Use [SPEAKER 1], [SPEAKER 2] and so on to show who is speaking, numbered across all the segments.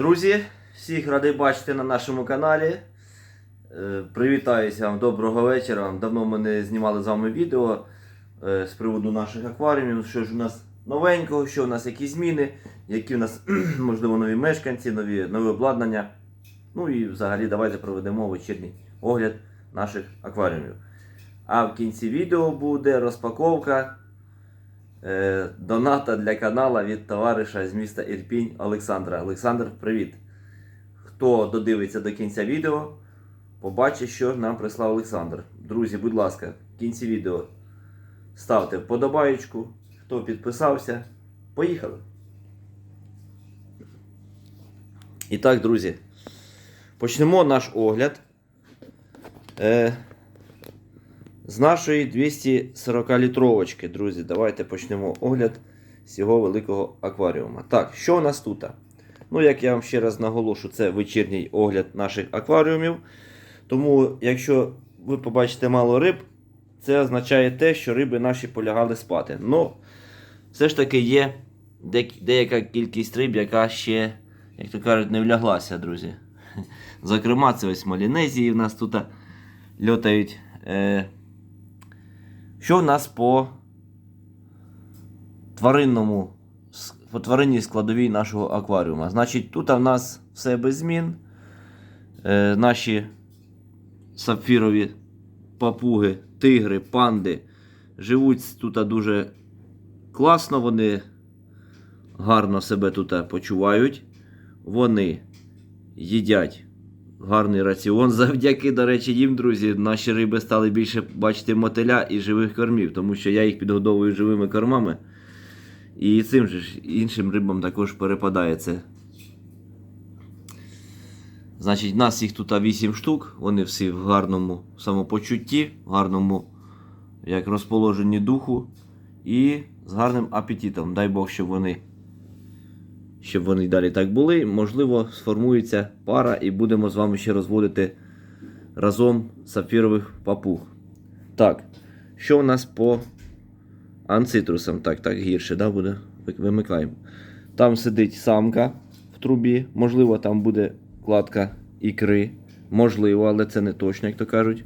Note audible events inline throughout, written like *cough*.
[SPEAKER 1] Друзі, всіх радий бачити на нашому каналі. Е, Привітаюся вам, доброго вечора. Давно ми не знімали з вами відео е, з приводу наших акваріумів. Що ж у нас новенького, що у нас які зміни, які у нас *clears throat* можливо нові мешканці, нові, нове обладнання. Ну і взагалі давайте проведемо вечірній огляд наших акваріумів. А в кінці відео буде розпаковка доната для канала від товариша з міста Ірпінь Олександра. Олександр, привіт! Хто додивиться до кінця відео, побачить, що нам прислав Олександр. Друзі, будь ласка, в кінці відео ставте вподобаєчку. Хто підписався, поїхали! І так, друзі, почнемо наш огляд. Е, з нашої 240 літровочки, друзі, давайте почнемо огляд з цього великого акваріума. Так, що у нас тут? Ну, як я вам ще раз наголошу, це вечірній огляд наших акваріумів. Тому, якщо ви побачите мало риб, це означає те, що риби наші полягали спати. Ну, все ж таки є деяка кількість риб, яка ще, як то кажуть, не вляглася, друзі. Зокрема, це ось малінезії в нас тут льотають. Е, що в нас по тваринному, по тваринній складовій нашого акваріума? Значить, тут в нас все без змін. Е, наші сапфірові папуги, тигри, панди живуть тут дуже класно, вони гарно себе тут почувають. Вони їдять гарний раціон. Завдяки, до речі, їм, друзі, наші риби стали більше бачити мотиля і живих кормів, тому що я їх підгодовую живими кормами. І цим же ж іншим рибам також перепадає це. Значить, нас їх тут 8 штук, вони всі в гарному самопочутті, в гарному як розположенні духу і з гарним апетитом. Дай Бог, щоб вони щоб вони й далі так були. Можливо, сформується пара і будемо з вами ще розводити разом сапфірових папуг. Так, що у нас по анцитрусам? Так, так гірше, да, буде? Вимикаємо. Там сидить самка в трубі, можливо, там буде кладка ікри. Можливо, але це не точно, як то кажуть.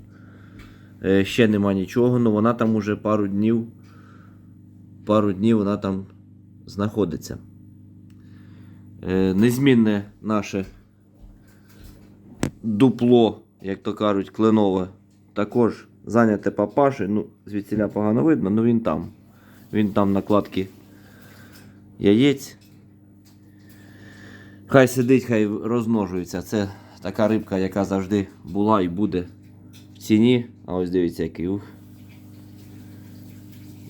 [SPEAKER 1] Е, ще нема нічого, але вона там уже пару днів. Пару днів вона там знаходиться. Е, незмінне наше дупло, як то кажуть, кленове, також зайняте папашею. Ну, звідсіля погано видно, але він там. Він там на кладці яєць. Хай сидить, хай розмножується. Це така рибка, яка завжди була і буде в ціні. А ось дивіться, який ух.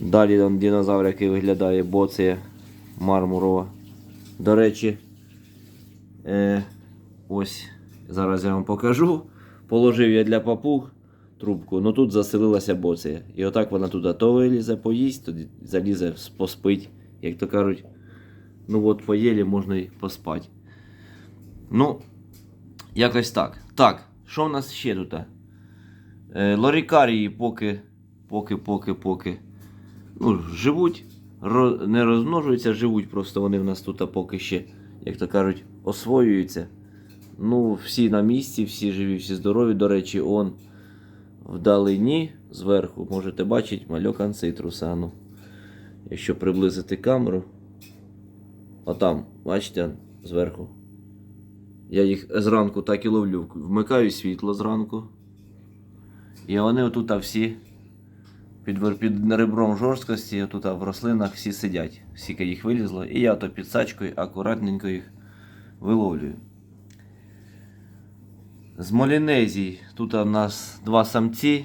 [SPEAKER 1] Далі там динозавр, який виглядає боцея мармурова. До речі, е, ось зараз я вам покажу. Положив я для папуг трубку, ну тут заселилася боцея. І отак вона туди то вилізе, поїсть, тоді залізе, поспить. Як то кажуть, ну от поїлі можна й поспати. Ну, якось так. Так, що в нас ще тут? Е, лорікарії поки, поки, поки, поки. Ну, живуть, не розмножуються, живуть, просто вони в нас тут поки ще, як то кажуть, освоюються. Ну, всі на місці, всі живі, всі здорові. До речі, он вдалині зверху можете бачити мальок анцитруса. Ну, якщо приблизити камеру. Отам, бачите, зверху. Я їх зранку так і ловлю. Вмикаю світло зранку. І вони отут всі під, під ребром жорсткості, отут в рослинах всі сидять. Скільки їх вилізло. І я то підсачкою акуратненько їх виловлюю. З Молінезій тут у нас два самці.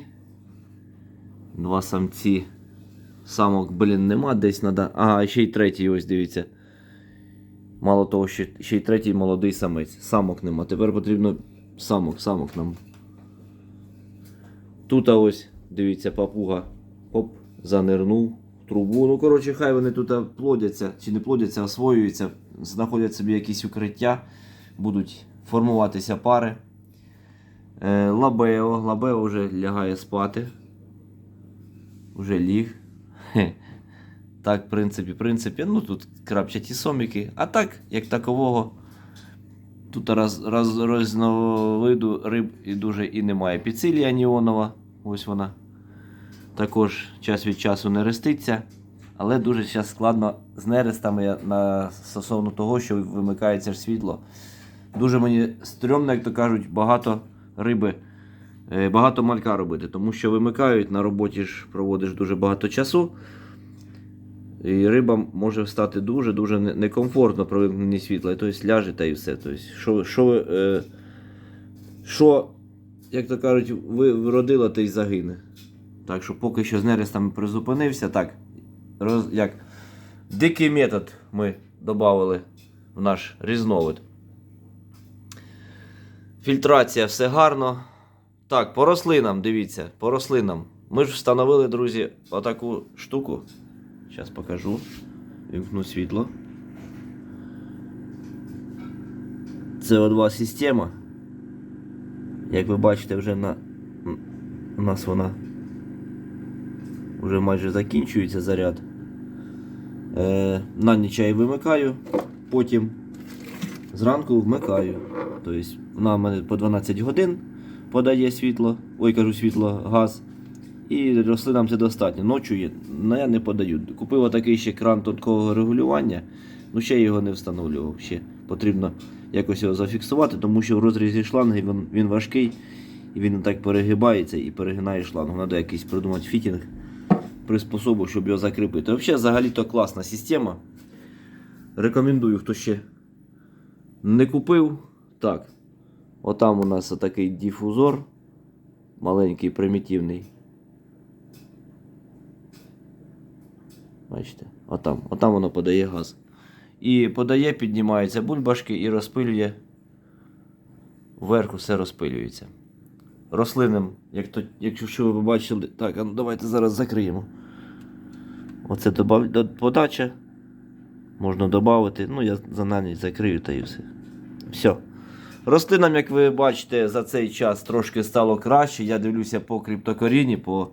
[SPEAKER 1] Два самці. Самок, блін, нема, десь треба. Ага, ще й третій, ось дивіться. Мало того, що ще й третій молодий самець. Самок нема. Тепер потрібно самок, самок нам. Тут ось, дивіться, папуга. Оп, занирнув в трубу. Ну, коротше, хай вони тут плодяться, чи не плодяться, освоюються, знаходять собі якісь укриття, будуть формуватися пари. Е, Лабео. Лабео вже лягає спати. Уже ліг. Так, в принципі, в принципі, ну тут крапчаті соміки. А так, як такового, Тут раз, раз, різновиду риб і дуже і немає. Піцилія неонова, ось вона. Також час від часу не реститься, але дуже зараз складно з нерестами на стосовно того, що вимикається ж світло. Дуже мені стрьомно, як то кажуть, багато риби, е, багато малька робити, тому що вимикають, на роботі ж проводиш дуже багато часу. І риба може стати дуже-дуже некомфортно при вимкненні світла. Тобто ляже та і все. Тобто, що, що, е, що, як то кажуть, ви вродила, те й загине. Так що поки що з нерестами призупинився. Так, роз, як дикий метод ми додали в наш різновид. Фільтрація все гарно. Так, по рослинам, дивіться, по рослинам. Ми ж встановили, друзі, отаку штуку. Зараз покажу. Вімкну світло. CO2 система. Як ви бачите, вже на у нас вона вже майже закінчується заряд. Е, на ніч я її вимикаю, потім зранку вмикаю. Тобто вона в мене по 12 годин подає світло, ой, кажу світло, газ. І рослинам це достатньо. Ночі ну, я не подаю. Купив отакий ще кран тонкого регулювання, ну ще його не встановлював. Ще потрібно якось його зафіксувати, тому що в розрізі шланги він, він важкий і він так перегибається і перегинає шлангу. Треба якийсь придумати фітінг, приспособу, щоб його закріпити. Взагалі, взагалі-то класна система. Рекомендую, хто ще не купив. Так. Отам у нас такий дифузор. Маленький, примітивний. Бачите, отам, отам воно подає газ. І подає, піднімаються бульбашки і розпилює. Вверху все розпилюється. Рослинам, як то, якщо ви бачили, так, ну давайте зараз закриємо. Оце добав, подача. Можна додати. Ну, я за наніч закрию та і все. Все. Рослинам, як ви бачите, за цей час трошки стало краще. Я дивлюся по криптокоріні, по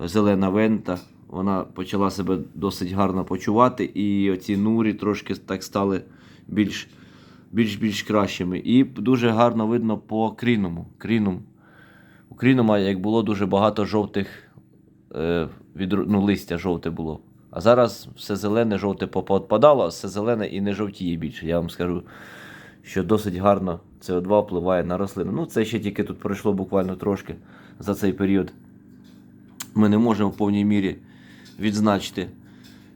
[SPEAKER 1] зелена вента. Вона почала себе досить гарно почувати, і оці нурі трошки так стали більш, більш, більш кращими. І дуже гарно видно по кріному. Крінум. У як було дуже багато жовтих е, від, ну, листя жовте було. А зараз все зелене, жовте попадало, а все зелене і не жовтіє більше. Я вам скажу, що досить гарно СО2 впливає на рослину. Ну, це ще тільки тут пройшло буквально трошки за цей період. Ми не можемо в повній мірі відзначити,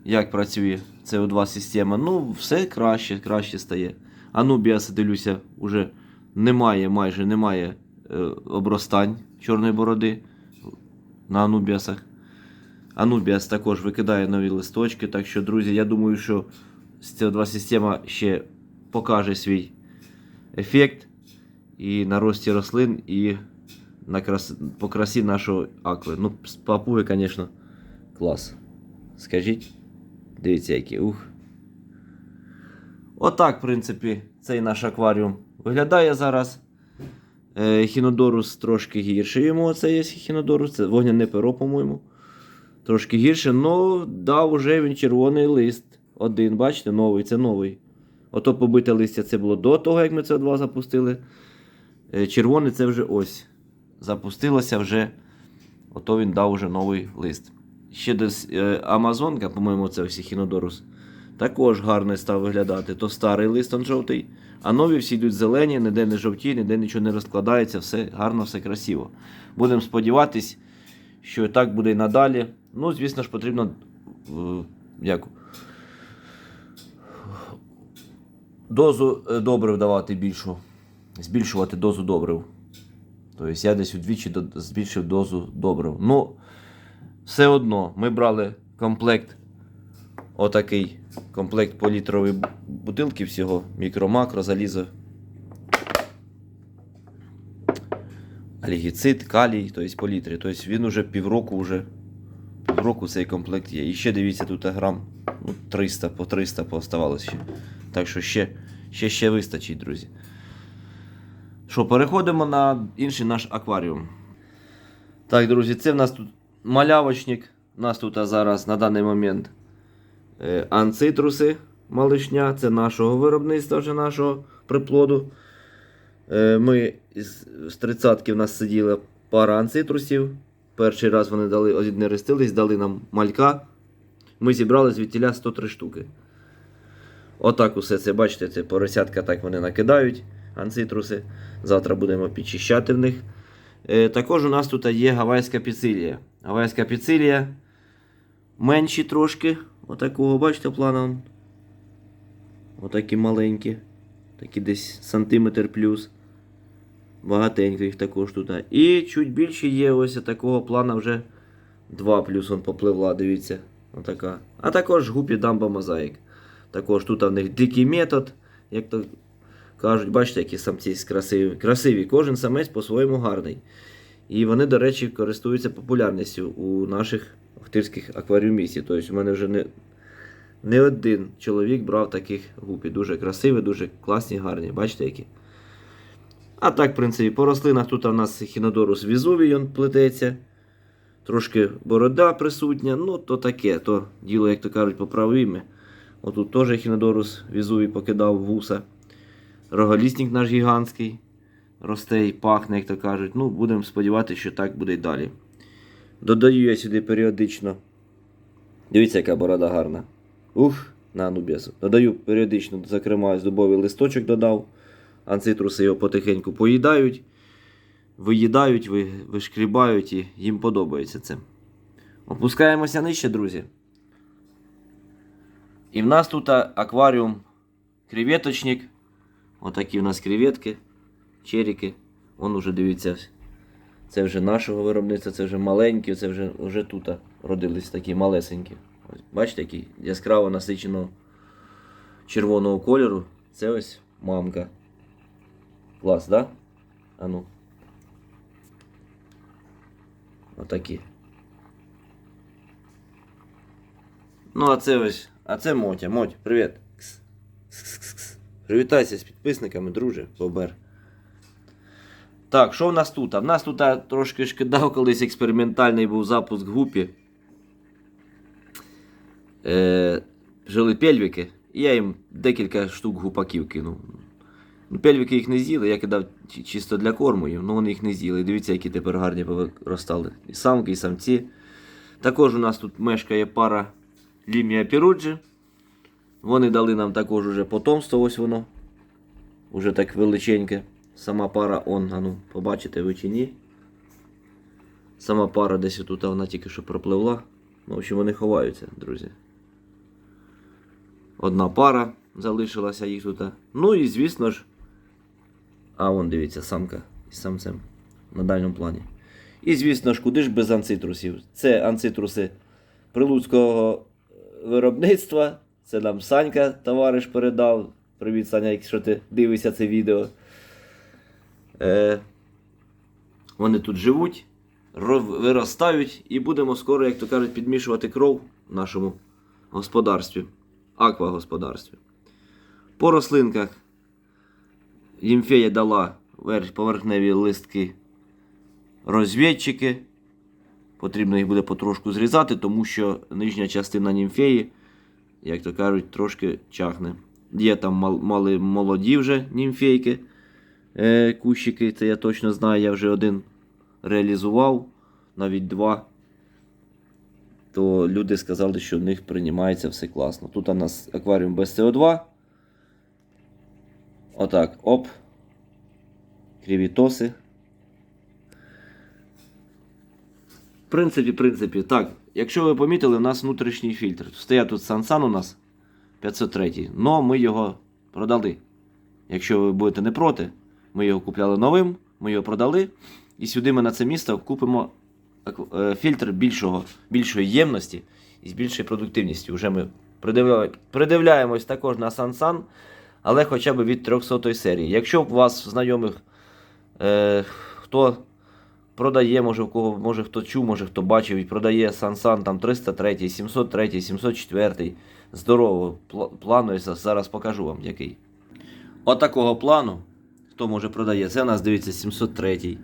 [SPEAKER 1] як працює СО2 система. Ну, все краще, краще стає. Анубіас, дивлюся, вже немає, майже немає обростань чорної бороди на анубіасах. Анубіас також викидає нові листочки. Так що, друзі, я думаю, що СО2 система ще покаже свій ефект і на рості рослин, і на крас... по красі нашого акви. Ну, папуги, звісно, клас. Скажіть, дивіться, які ух. Отак, в принципі, цей наш акваріум виглядає зараз. Е, Хінодорус трошки гірше йому це є хінодорус, це вогняне перо, по-моєму. Трошки гірше, але да, вже він червоний лист. Один, бачите, новий, це новий. Ото побите листя це було до того, як ми це 2 запустили. Е, Червоний це вже ось. Запустилося вже. Ото він дав вже новий лист. Ще десь е, Амазонка, по-моєму, це всі хінодорус. Також гарно став виглядати. То старий лист жовтий, а нові всі йдуть зелені, ніде не жовті, ніде нічого не розкладається, все гарно, все красиво. Будемо сподіватись, що так буде і надалі. Ну, звісно ж, потрібно е, як, дозу е, добрив давати більшу, збільшувати дозу добрив. Тобто я десь удвічі збільшив дозу добрив. Ну, все одно, ми брали комплект, отакий комплект по літровій бу- бутилки всього, мікро-макро, залізо. Алігіцид, калій, тобто по літрі. Тобто він уже півроку вже півроку цей комплект є. І ще дивіться, тут грам ну, 300 по 300 пооставалось ще. Так що ще, ще, ще вистачить, друзі. Що, переходимо на інший наш акваріум. Так, друзі, це в нас тут малявочник. У нас тут зараз на даний момент анцитруси. малишня, це нашого виробництва, вже нашого приплоду. Е, Ми з, з 30-ки в нас сиділа пара анцитрусів. Перший раз вони дали, однерестились, дали нам малька. Ми зібрали звідтіля 103 штуки. Отак усе це, бачите, це поросятка так вони накидають, анцитруси. Завтра будемо підчищати в них. Е, також у нас тут є гавайська піцилія. Гавайська піцилія менші трошки. Отакого, бачите, планом. Отакі маленькі. Такі десь сантиметр плюс. Багатенько їх також тут. І чуть більше є ось такого плана вже 2 плюс он попливла, дивіться. Отака. А також гупі дамба мозаїк. Також тут в них дикий метод, як то кажуть, бачите, які самці красиві. красиві. Кожен самець по-своєму гарний. І вони, до речі, користуються популярністю у наших охтирських акваріумістів. Тобто, у мене вже не, не один чоловік брав таких гупі. Дуже красиві, дуже класні, гарні. Бачите, які. А так, в принципі, по рослинах тут у нас хінодорус візувій он плететься. Трошки борода присутня, ну то таке, то діло, як то кажуть, поправиме. Отут теж хінодорус візувій покидав вуса. Роголісник наш гігантський росте і пахне, як то кажуть. Ну, будемо сподіватися, що так буде й далі. Додаю я сюди періодично. Дивіться, яка борода гарна. Ух, на анубісу. Додаю періодично, зокрема, дубовий листочок додав. Анцитруси його потихеньку поїдають, виїдають, вишкрібають і їм подобається це. Опускаємося нижче, друзі. І в нас тут акваріум креветочник. Отакі в нас креветки, черіки. Вон уже дивіться. Це вже нашого виробництва, це вже маленькі, це вже, вже тут родились такі малесенькі. Ось, бачите, які яскраво насиченого червоного кольору. Це ось мамка. Клас, да? А ну. Отакі. Ну, а це ось. А це Мотя. Моть, привіт. Кс. Привітайся з підписниками, друже, Бобер. Так, що в нас тут? В нас тут трошки ж колись експериментальний був запуск гупі. Е, жили пельвіки, я їм декілька штук гупаків кинув. Ну, пельвіки їх не з'їли, я кидав чисто для корму їм, але вони їх не з'їли. Дивіться, які тепер гарні повиростали. І самки, і самці. Також у нас тут мешкає пара лімія піруджі. Вони дали нам також уже потомство, ось воно. Уже так величеньке. Сама пара он, а ну, побачите ви чи ні. Сама пара десь тут вона тільки що пропливла. Ну, в общем, вони ховаються, друзі. Одна пара залишилася їх тут. Ну і звісно ж. А вон дивіться, самка із самцем на дальньому плані. І звісно ж, куди ж без анцитрусів? Це анцитруси прилуцького виробництва. Це нам Санька, товариш, передав. Привіт, Саня, якщо ти дивишся це відео. Е, вони тут живуть, виростають і будемо скоро, як то кажуть, підмішувати кров в нашому господарстві, аквагосподарстві. По рослинках Ємфея дала поверхневі листки розвідчики. Потрібно їх буде потрошку зрізати, тому що нижня частина німфеї, як то кажуть, трошки чахне. Є там мали молоді вже німфейки, е, кущики, це я точно знаю, я вже один реалізував, навіть два. То люди сказали, що в них приймається все класно. Тут у нас акваріум без СО2. Отак, оп. Крівітоси. В принципі, в принципі, так. Якщо ви помітили, у нас внутрішній фільтр. Стоять тут Сансан у нас 503. Но ми його продали. Якщо ви будете не проти, ми його купляли новим, ми його продали. І сюди ми на це місто купимо е, фільтр більшого, більшої ємності і з більшою продуктивністю. Вже ми придивляємось також на Сансан, але хоча б від 300 серії. Якщо у вас знайомих е, хто продає, може, в кого, може хто чув, може хто бачив, і продає Сансан там 303, 703, 704. Здорово, пла- плану зараз покажу вам який. Отакого плану, хто може продає, це у нас дивіться 703.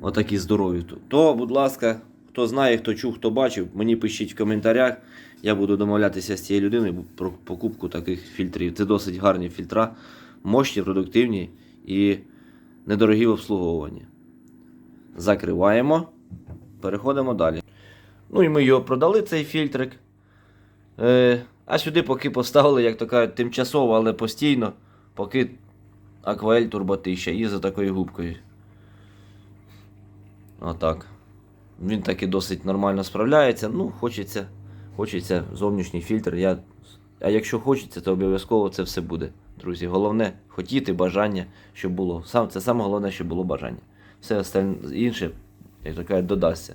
[SPEAKER 1] Отакі здорові. То, будь ласка, Хто знає, хто чув, хто бачив, мені пишіть в коментарях. Я буду домовлятися з цією людиною про покупку таких фільтрів. Це досить гарні фільтра, мощні, продуктивні і недорогі в обслуговуванні. Закриваємо. Переходимо далі. Ну і ми його продали, цей фільтрик. Е, а сюди поки поставили, як то кажуть, тимчасово, але постійно, поки Акваель турботища і за такою губкою. Отак. Він таки досить нормально справляється. Ну, хочеться, хочеться зовнішній фільтр. Я... А якщо хочеться, то обов'язково це все буде. Друзі, головне хотіти, бажання, щоб було. Сам, це саме головне, щоб було бажання. Все остальне інше, як то додасться.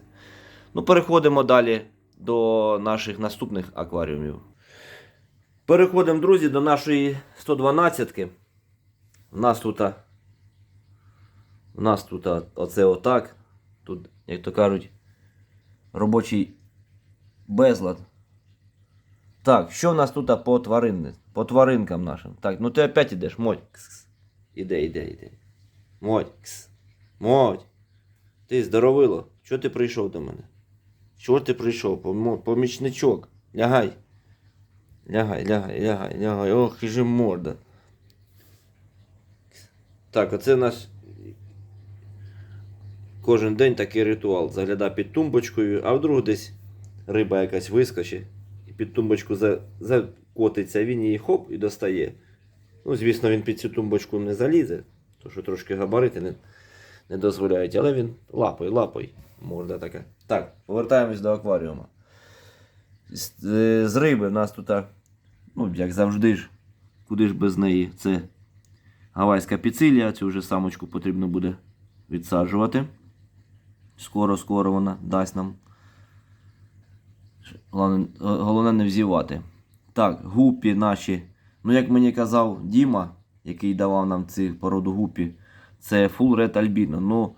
[SPEAKER 1] Ну, переходимо далі до наших наступних акваріумів. Переходимо, друзі, до нашої 112-ки. У нас тут. У нас тут оце отак. Тут, як то кажуть, робочий безлад. Так, що в нас тут по тваринни, по тваринкам нашим? Так, ну ти опять ідеш, моть. Кс-кс. Іде, іде, іде. Моть. Кс. Моть. Ти здоровило. Чого ти прийшов до мене? Чого ти прийшов? Помічничок. Лягай. Лягай, лягай, лягай, лягай. Ох, і же морда. Так, оце наш кожен день такий ритуал. Загляда під тумбочкою, а вдруг десь риба якась вискочить і під тумбочку закотиться, він її хоп і достає. Ну, звісно, він під цю тумбочку не залізе, тому що трошки габарити не, не дозволяють, але він лапою, лапою, морда така. Так, повертаємось до акваріума. З, е, з риби в нас тут, ну, як завжди ж, куди ж без неї, це гавайська піцилія, цю вже самочку потрібно буде відсаджувати. Скоро-скоро вона дасть нам. Головне, не взівати. Так, гупі наші. Ну, як мені казав Діма, який давав нам цю породу гупі, це Full Red Albino. Ну,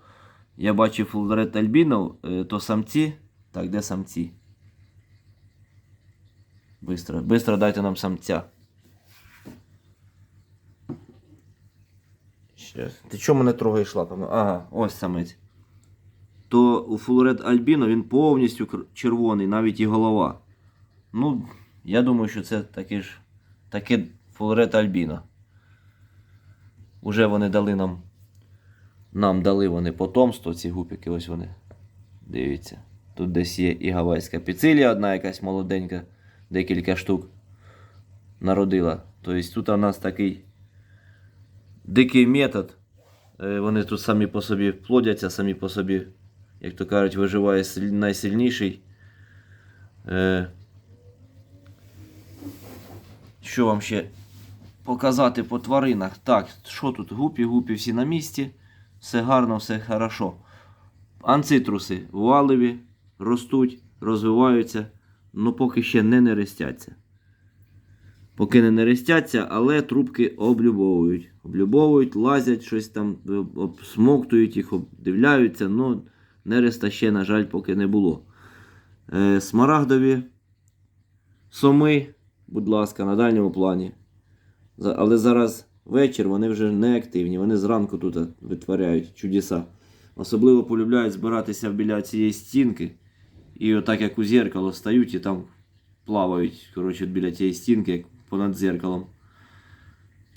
[SPEAKER 1] я бачив Full Red Albino, е, то самці. Так, де самці? Бистро, бистро дайте нам самця. Щас. Ти чого мене трогаєш лапами? Ага, ось самець. То у Флорет Альбіно він повністю червоний, навіть і голова. Ну, я думаю, що це таке ж таке Флорет Альбіно. Уже вони дали нам. Нам дали вони потомство, ці гупіки, ось вони. Дивіться. Тут десь є і гавайська піцилія, одна якась молоденька, декілька штук народила. Тобто тут у нас такий дикий метод. Е, Вони тут самі по собі плодяться, самі по собі, як то кажуть, виживає найсильніший. Е, Що вам ще показати по тваринах? Так, що тут? Гупі, гупі всі на місці. Все гарно, все хорошо. Анцитруси валові, ростуть, розвиваються, але поки ще не нерестяться. Поки не нерестяться, але трубки облюбовують. Облюбовують, лазять, щось там е, обсмоктують їх, обдивляються, але нереста ще, на жаль, поки не було. Е, смарагдові соми, будь ласка, на дальньому плані. Але зараз вечір вони вже не активні, вони зранку тут витворяють чудеса. Особливо полюбляють збиратися біля цієї стінки. І отак як у зеркало стають і там плавають коротше, біля тієї стінки, як понад зеркалом.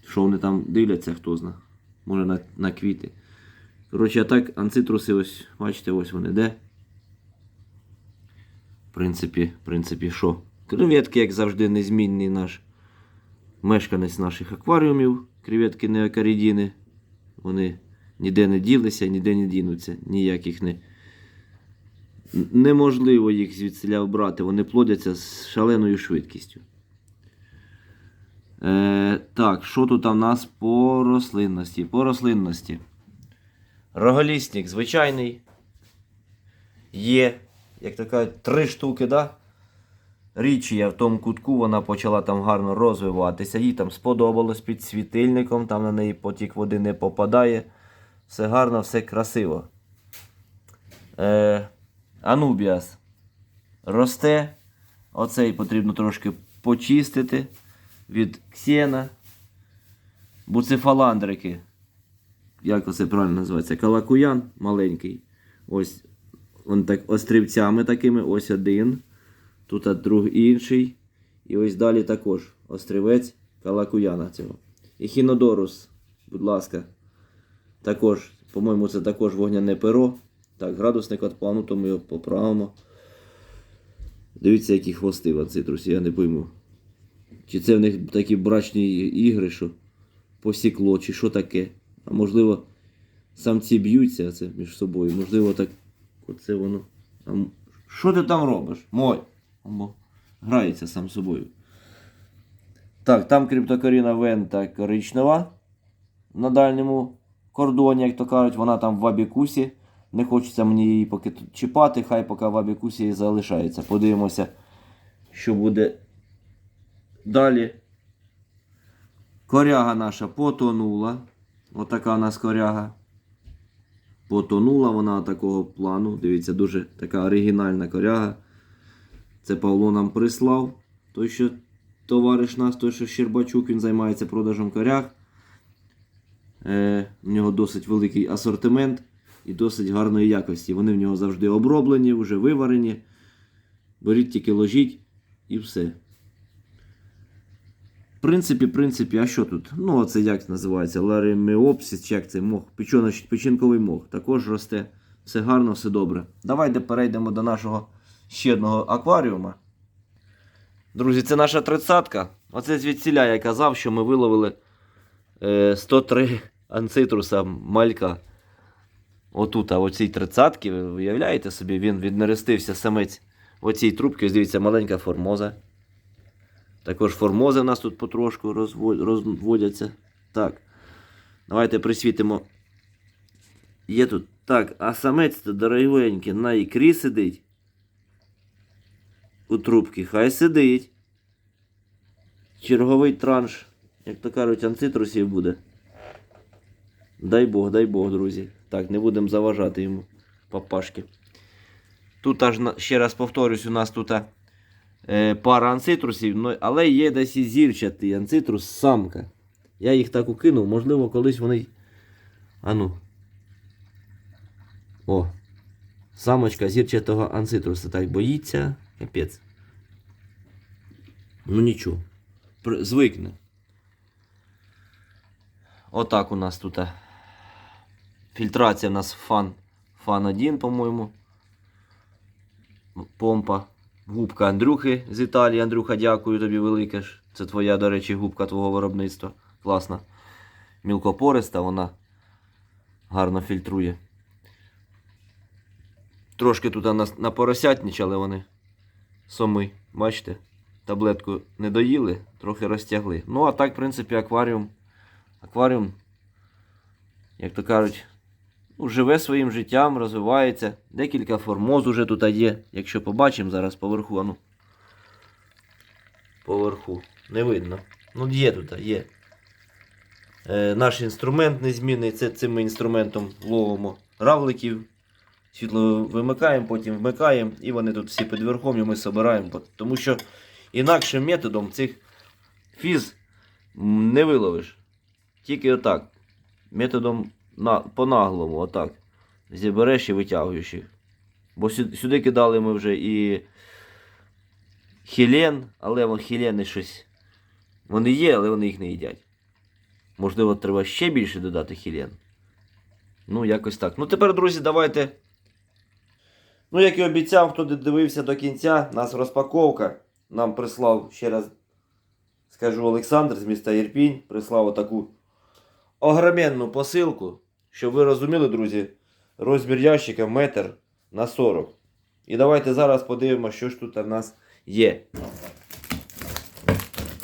[SPEAKER 1] Що вони там дивляться, хто зна. Може на, на квіти. Коротше, а так анцитруси, ось, бачите, ось вони де. В принципі, в принципі, що? Креветки, як завжди, незмінний наш мешканець наших акваріумів. Креветки неокаридіни. Вони ніде не ділися, ніде не дінуться. Ніяких не. Неможливо їх звідсиля обрати. Вони плодяться з шаленою швидкістю. Е, так, що тут у нас по рослинності? По рослинності. Роголісник звичайний. Є, як то три штуки, да? Річія в тому кутку вона почала там гарно розвиватися. Їй там сподобалось під світильником, там на неї потік води не попадає. Все гарно, все красиво. Е, Анубіас росте. Оцей потрібно трошки почистити від ксена. Буцефаландрики. Як це правильно називається? Калакуян маленький. Ось он так острівцями такими. Ось один. Тут друг інший. І ось далі також острівець калакуяна цього. Ехінодорус, будь ласка. Також, по-моєму, це також вогняне перо. Так, градусник відпав, ну то ми його поправимо. Дивіться, які хвости в ацитрусі, я не пойму. Чи це в них такі брачні ігри, що посікло, чи що таке. А можливо, самці б'ються це між собою. Можливо, так. Оце воно. А що ти там робиш? Мой. Або грається сам собою. Так, там криптокоріна вента коричнева на дальньому кордоні, як то кажуть, вона там в абікусі. Не хочеться мені її поки тут чіпати, хай поки в абікусі і залишається. Подивимося, що буде далі. Коряга наша потонула. Отака у нас коряга. Потонула вона такого плану. Дивіться, дуже така оригінальна коряга. Це Павло нам прислав. Той, що товариш нас, той, що Щербачук, він займається продажем коряг. Е, у нього досить великий асортимент і досить гарної якості. Вони в нього завжди оброблені, вже виварені. Беріть тільки ложіть і все. В принципі, принципі, а що тут? Ну, оце як називається? Лареміопсис, чи як це мох, печоно- печінковий мох. Також росте. Все гарно, все добре. Давайте перейдемо до нашого ще одного акваріума. Друзі, це наша тридцятка. Оце звідсіля я казав, що ми виловили е, 103 анцитруса малька. Отут, а оцій тридцятці, ви уявляєте собі, він віднерестився самець оцій трубці. Ось дивіться, маленька формоза. Також формози в нас тут потрошку розводяться. Так. Давайте присвітимо. Є тут. Так, а самець то дорогенький на ікрі сидить. У трубці. Хай сидить. Черговий транш, як то кажуть, анцитрусів буде. Дай Бог, дай Бог, друзі. Так, не будемо заважати йому папашки. Тут аж ще раз повторюсь, у нас тут пара анцитрусів, ну, але є десь і зірчатий анцитрус самка. Я їх так укинув, можливо, колись вони. Ану. О. Самочка зірчатого анцитруса так боїться. Капець. Ну нічого. Звикне. Отак у нас тут. е, Фільтрація у нас фан. Фан 1, по-моєму. Помпа. Губка Андрюхи з Італії. Андрюха, дякую тобі велике. ж. Це твоя, до речі, губка твого виробництва. Класна. Мілкопориста, вона гарно фільтрує. Трошки тут на, на поросятничали вони. Соми. Бачите? Таблетку не доїли, трохи розтягли. Ну, а так, в принципі, акваріум. Акваріум, як то кажуть, ну, живе своїм життям, розвивається. Декілька формоз уже тут є. Якщо побачимо зараз поверху, ану. Поверху. Не видно. Ну, є тут, є. Е, наш інструмент незмінний. Це цим ми інструментом ловимо равликів. Світло вимикаємо, потім вмикаємо, і вони тут всі під верхом, і ми збираємо. Тому що інакшим методом цих фіз не виловиш. Тільки отак. Методом на, по-наглому, отак. Зібереш і витягуєш їх. Бо сюди, сюди кидали ми вже і хілен, але вон хілени щось. Вони є, але вони їх не їдять. Можливо, треба ще більше додати хілен. Ну, якось так. Ну, тепер, друзі, давайте. Ну, як і обіцяв, хто дивився до кінця, нас розпаковка. Нам прислав ще раз скажу Олександр з міста Ірпінь, прислав таку огроменну посилку, щоб ви розуміли, друзі, розмір ящика метр на 40. І давайте зараз подивимося, що ж тут у нас є.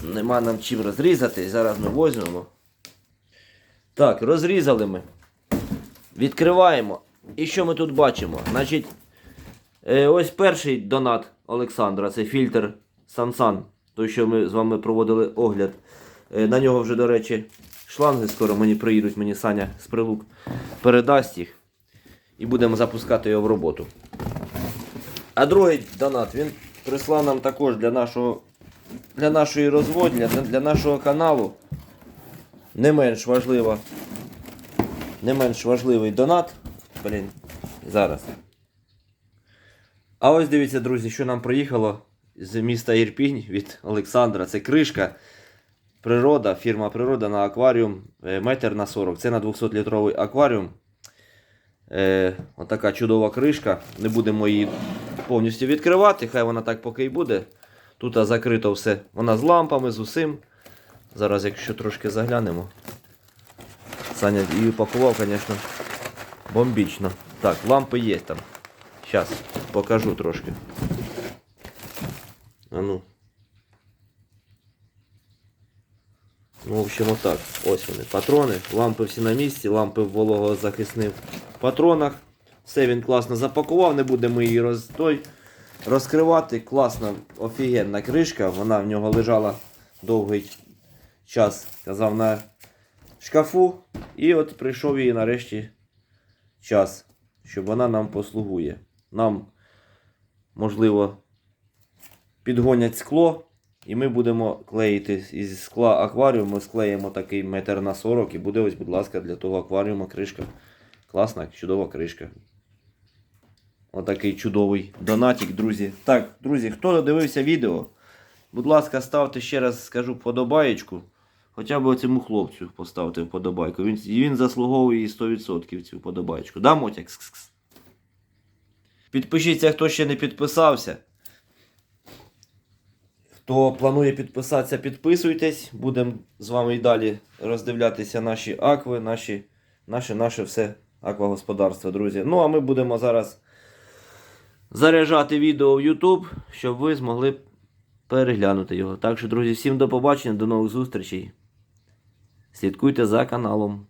[SPEAKER 1] Нема нам чим розрізати, зараз ми візьмемо. Так, розрізали ми. Відкриваємо. І що ми тут бачимо? Значить, е, ось перший донат Олександра, це фільтр Сансан. Той, що ми з вами проводили огляд. Е, на нього вже, до речі, шланги скоро мені приїдуть, мені Саня з прилук передасть їх. І будемо запускати його в роботу. А другий донат він прислав нам також для нашого для нашої розводі, для, для нашого каналу. Не менш важлива. Не менш важливий донат. Блін, зараз. А ось дивіться, друзі, що нам приїхало з міста Ірпінь від Олександра. Це кришка. Природа, фірма Природа на акваріум е, метр на 40. Це на 200-літровий акваріум. Е, отака чудова кришка. Не будемо її повністю відкривати, хай вона так поки й буде. Тут закрито все. Вона з лампами, з усім. Зараз, якщо трошки заглянемо. Саня її упакував, звісно, бомбічно. Так, лампи є там. Зараз покажу трошки. А ну. Ну, в общем, отак. Ось вони. Патрони. Лампи всі на місці, лампи в вологозахисних патронах. Все він класно запакував, не будемо її роз... той, розкривати. Класна, офігенна кришка. Вона в нього лежала довгий час, казав, на шкафу. І от прийшов її нарешті час, щоб вона нам послугує. Нам, можливо, підгонять скло, і ми будемо клеїти із скла акваріум. Ми склеїмо такий метр на 40 і буде ось, будь ласка, для того акваріума кришка. Класна, чудова кришка. Отакий чудовий донатик, друзі. Так, друзі, хто додивився відео, будь ласка, ставте ще раз скажу вподобаєчку. Хоча б цьому хлопцю поставте вподобайку. Він, він заслуговує 100% цю вподобайку. Да? Кс-кс. Підпишіться, хто ще не підписався. Хто планує підписатися, підписуйтесь. Будемо з вами і далі роздивлятися наші акви, наші, наше, наше все аквагосподарство, друзі. Ну, а ми будемо зараз заряджати відео в YouTube, щоб ви змогли переглянути його. Так що, друзі, всім до побачення, до нових зустрічей. Слідкуйте за каналом.